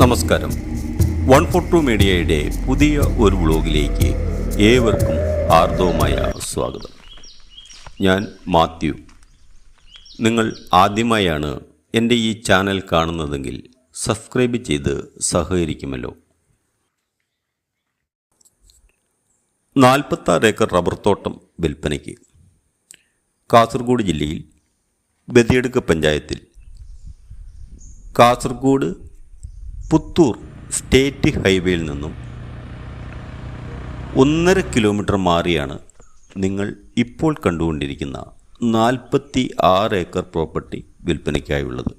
നമസ്കാരം. One four to മീഡിയയുടെ പുതിയ ഒരു വ്ളോഗിലേക്ക് ഏവർക്കും ആർദവമായ സ്വാഗതം. ഞാൻ മാത്യു. നിങ്ങൾ ആദ്യമായാണ് എന്റെ ഈ ചാനൽ കാണുന്നതെങ്കിൽ സബ്സ്ക്രൈബ് ചെയ്ത് സഹകരിക്കുമല്ലോ. നാൽപ്പത്താറ് ഏക്കർ റബ്ബർ തോട്ടം വിൽപ്പനയ്ക്ക് കാസർഗോഡ് ജില്ലയിൽ ബദിയടുക്ക പഞ്ചായത്തിൽ കാസർഗോഡ് പുത്തൂർ സ്റ്റേറ്റ് ഹൈവേയിൽ നിന്നും ഒന്നര കിലോമീറ്റർ മാറിയാണ് നിങ്ങൾ ഇപ്പോൾ കണ്ടുകൊണ്ടിരിക്കുന്ന നാൽപ്പത്തി ആറ് ഏക്കർ പ്രോപ്പർട്ടി വിൽപ്പനയ്ക്കായുള്ളത്.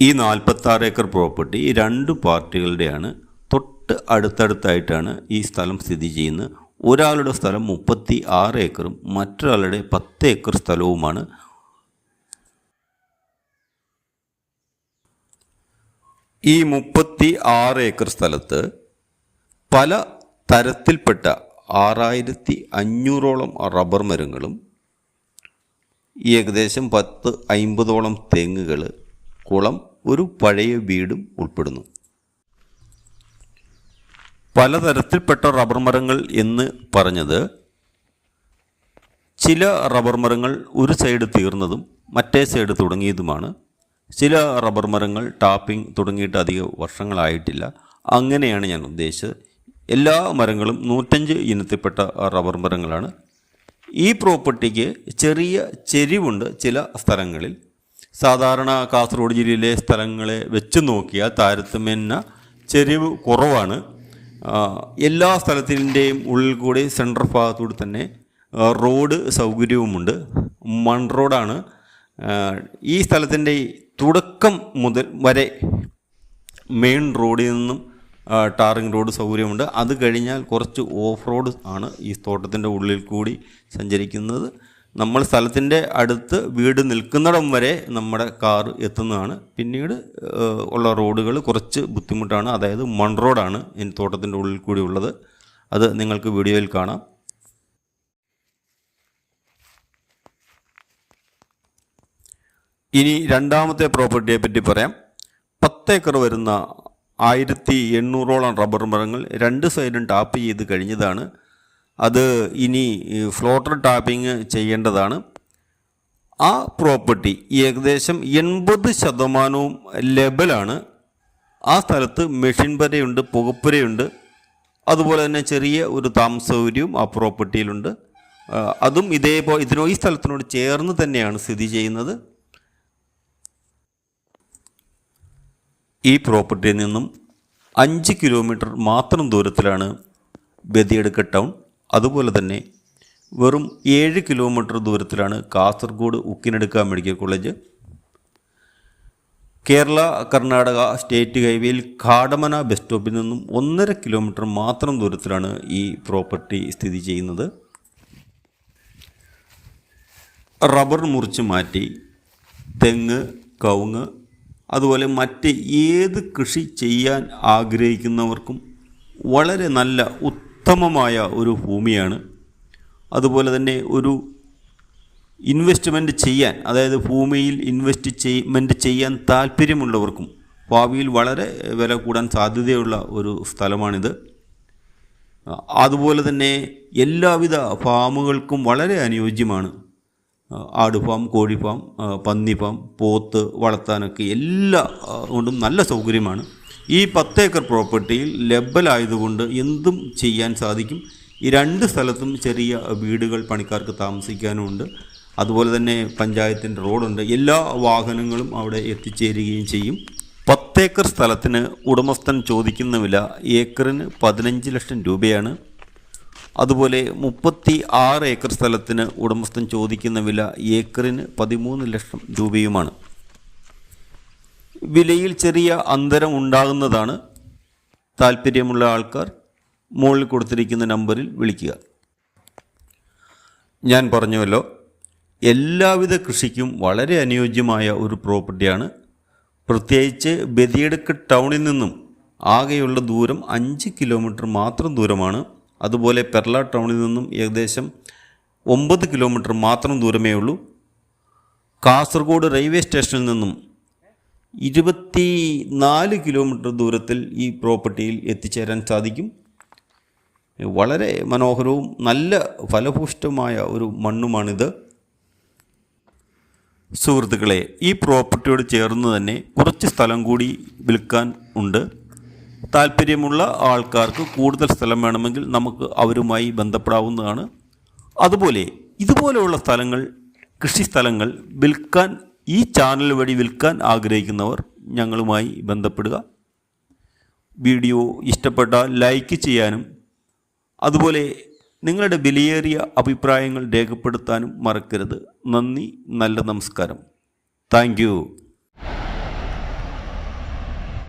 ഈ നാൽപ്പത്താറ് ഏക്കർ പ്രോപ്പർട്ടി രണ്ട് പാർട്ടികളുടെയാണ്. തൊട്ട് അടുത്തടുത്തായിട്ടാണ് ഈ സ്ഥലം സ്ഥിതി ചെയ്യുന്നത്. ഒരാളുടെ സ്ഥലം മുപ്പത്തി ആറ് ഏക്കറും മറ്റൊരാളുടെ പത്ത് ഏക്കർ സ്ഥലവുമാണ്. ഈ മുപ്പത്തി ആറ് ഏക്കർ സ്ഥലത്ത് പല തരത്തിൽപ്പെട്ട ആറായിരത്തി അഞ്ഞൂറോളം റബ്ബർ മരങ്ങളും ഏകദേശം പത്ത് അയിമ്പതോളം തെങ്ങുകൾ കുളം ഒരു പഴയ വീടും ഉൾപ്പെടുന്നു. പലതരത്തിൽപ്പെട്ട റബ്ബർ മരങ്ങൾ എന്ന് പറഞ്ഞത് ചില റബ്ബർ മരങ്ങൾ ഒരു സൈഡ് തീർന്നതും മറ്റേ സൈഡ് തുടങ്ങിയതുമാണ്. ചില റബ്ബർ മരങ്ങൾ ടാപ്പിംഗ് തുടങ്ങിയിട്ട് അധികം വർഷങ്ങളായിട്ടില്ല. അങ്ങനെയാണ് ഞാൻ ഉദ്ദേശിച്ചത്. എല്ലാ മരങ്ങളും നൂറ്റഞ്ച് ഇനത്തിൽപ്പെട്ട റബ്ബർ മരങ്ങളാണ്. ഈ പ്രോപ്പർട്ടിക്ക് ചെറിയ ചെരിവുണ്ട് ചില സ്ഥലങ്ങളിൽ. സാധാരണ കാസർഗോഡ് ജില്ലയിലെ സ്ഥലങ്ങളെ വെച്ച് നോക്കിയാൽ താരതമ്യേന ചെരിവ് കുറവാണ്. എല്ലാ സ്ഥലത്തിന്റെയും ഉള്ളിൽ കൂടി സെൻട്രൽ ഭാഗത്തൂടെ തന്നെ റോഡ് സൗകര്യവുമുണ്ട്. മൺ റോഡാണ്. ഈ സ്ഥലത്തിന്റെ തുടക്കം മുതൽ വരെ മെയിൻ റോഡിൽ നിന്നും ടാറിങ് റോഡ് സൗകര്യമുണ്ട്. അത് കഴിഞ്ഞാൽ കുറച്ച് ഓഫ് റോഡ് ആണ് ഈ തോട്ടത്തിന്റെ ഉള്ളിൽ കൂടി സഞ്ചരിക്കുന്നത്. നമ്മൾ സ്ഥലത്തിന്റെ അടുത്ത് വീട് നിൽക്കുന്നിടം വരെ നമ്മുടെ കാർ എത്തുന്നതാണ്. പിന്നീട് ഉള്ള റോഡുകൾ കുറച്ച് ബുദ്ധിമുട്ടാണ്. അതായത് മൺ റോഡാണ് ഈ തോട്ടത്തിന്റെ ഉള്ളിൽ കൂടി ഉള്ളത്. അത് നിങ്ങൾക്ക് വീഡിയോയിൽ കാണാം. ഇനി രണ്ടാമത്തെ പ്രോപ്പർട്ടിയെ പറ്റി പറയാം. പത്ത് ഏക്കർ വരുന്ന ആയിരത്തി എണ്ണൂറോളം റബ്ബർ മരങ്ങൾ രണ്ട് സൈഡും ടാപ്പ് ചെയ്ത് കഴിഞ്ഞതാണ്. അത് ഇനി ഫ്ലോട്ടർ ടാപ്പിംഗ് ചെയ്യേണ്ടതാണ്. ആ പ്രോപ്പർട്ടി ഏകദേശം എൺപത് ശതമാനവും ലെബലാണ് ആ സ്ഥലത്ത് മെഷീൻ വരെയുണ്ട് പുകപ്പുരയുണ്ട് അതുപോലെ തന്നെ ചെറിയ ഒരു താമസ സൗകര്യവും ആ പ്രോപ്പർട്ടിയിലുണ്ട് അതും ഇതേപോലെ ഇതിനോ ഈ സ്ഥലത്തിനോട് ചേർന്ന് തന്നെയാണ് സ്ഥിതി ചെയ്യുന്നത്. ഈ പ്രോപ്പർട്ടിയിൽ നിന്നും അഞ്ച് കിലോമീറ്റർ മാത്രം ദൂരത്തിലാണ് ബദിയടുക്ക ടൗൺ. അതുപോലെ തന്നെ വെറും ഏഴ് kilometre ദൂരത്തിലാണ് Kasaragod Ukkinadukka medical college. Kerala Karnataka state ഹൈവേയിൽ കാടമന ബസ് സ്റ്റോപ്പിൽ നിന്നും ഒന്നര കിലോമീറ്റർ മാത്രം ദൂരത്തിലാണ് ഈ പ്രോപ്പർട്ടി സ്ഥിതി ചെയ്യുന്നത്. റബ്ബർ മുറിച്ച് മാറ്റി തെങ്ങ് കവുങ്ങ് അതുപോലെ മറ്റ് ഏത് കൃഷി ചെയ്യാൻ ആഗ്രഹിക്കുന്നവർക്കും വളരെ നല്ല ഉത്തമമായ ഒരു ഭൂമിയാണ്. അതുപോലെ തന്നെ ഒരു ഇൻവെസ്റ്റ്മെന്റ് ചെയ്യാൻ അതായത് ഭൂമിയിൽ ഇൻവെസ്റ്റ് ചെയ്മെന്റ് ചെയ്യാൻ താല്പര്യമുള്ളവർക്കും ഭാവിയിൽ വളരെ വില കൂടാൻ സാധ്യതയുള്ള ഒരു സ്ഥലമാണിത്. അതുപോലെ തന്നെ എല്ലാവിധ ഫാമുകൾക്കും വളരെ അനുയോജ്യമാണ്. ആട് ഫാം കോഴി പോത്ത് വളർത്താനൊക്കെ എല്ലാ കൊണ്ടും നല്ല സൗകര്യമാണ്. ഈ പത്ത് ഏക്കർ പ്രോപ്പർട്ടിയിൽ ലെബലായതുകൊണ്ട് എന്തും ചെയ്യാൻ സാധിക്കും. ഈ രണ്ട് സ്ഥലത്തും ചെറിയ വീടുകൾ പണിക്കാർക്ക് താമസിക്കാനുമുണ്ട്. അതുപോലെ തന്നെ പഞ്ചായത്തിന്റെ റോഡുണ്ട്. എല്ലാ വാഹനങ്ങളും അവിടെ എത്തിച്ചേരുകയും ചെയ്യും. പത്തേക്കർ സ്ഥലത്തിന് ഉടമസ്ഥൻ ചോദിക്കുന്ന വില ഏക്കറിന് പതിനഞ്ച് ലക്ഷം രൂപയാണ്. അതുപോലെ മുപ്പത്തി ആറ് ഏക്കർ സ്ഥലത്തിന് ഉടമസ്ഥൻ ചോദിക്കുന്ന വില ഏക്കറിന് പതിമൂന്ന് ലക്ഷം രൂപയുമാണ്. വിലയിൽ ചെറിയ അന്തരം ഉണ്ടാകുന്നതാണ് താല്പര്യമുള്ള ആൾക്കാർ മുകളിൽ കൊടുത്തിരിക്കുന്ന നമ്പറിൽ വിളിക്കുക. ഞാൻ പറഞ്ഞുവല്ലോ എല്ലാവിധ കൃഷിക്കും വളരെ അനുയോജ്യമായ ഒരു പ്രോപ്പർട്ടിയാണ്. പ്രത്യേകിച്ച് ബദിയടുക്ക് ടൗണിൽ നിന്നും ആകെയുള്ള ദൂരം അഞ്ച് കിലോമീറ്റർ മാത്രം ദൂരമാണ്. അതുപോലെ പെർല ടൗണിൽ നിന്നും ഏകദേശം ഒമ്പത് കിലോമീറ്റർ മാത്രം ദൂരമേ ഉള്ളൂ കാസർഗോഡ് റെയിൽവേ സ്റ്റേഷനിൽ നിന്നും ഇരുപത്തി നാല് കിലോമീറ്റർ ദൂരത്തിൽ ഈ പ്രോപ്പർട്ടിയിൽ എത്തിച്ചേരാൻ സാധിക്കും. വളരെ മനോഹരവും നല്ല ഫലഭൂഷ്ടമായ ഒരു മണ്ണുമാണിത്. സുഹൃത്തുക്കളെ ഈ പ്രോപ്പർട്ടിയോട് ചേർന്ന് തന്നെ കുറച്ച് സ്ഥലം കൂടി വിൽക്കാൻ ഉണ്ട്. താല്പര്യമുള്ള ആൾക്കാർക്ക് കൂടുതൽ സ്ഥലം വേണമെങ്കിൽ നമുക്ക് അവരുമായി ബന്ധപ്പെടാവുന്നതാണ്. അതുപോലെ ഇതുപോലെയുള്ള സ്ഥലങ്ങൾ കൃഷി സ്ഥലങ്ങൾ വിൽക്കാൻ ഈ ചാനൽ വഴി വിൽക്കാൻ ആഗ്രഹിക്കുന്നവർ ഞങ്ങളുമായി ബന്ധപ്പെടുക. വീഡിയോ ഇഷ്ടപ്പെട്ടാൽ ലൈക്ക് ചെയ്യാനും അതുപോലെ നിങ്ങളുടെ വിലയേറിയ അഭിപ്രായങ്ങൾ രേഖപ്പെടുത്താനും മറക്കരുത്. നന്ദി നല്ല നമസ്കാരം. താങ്ക്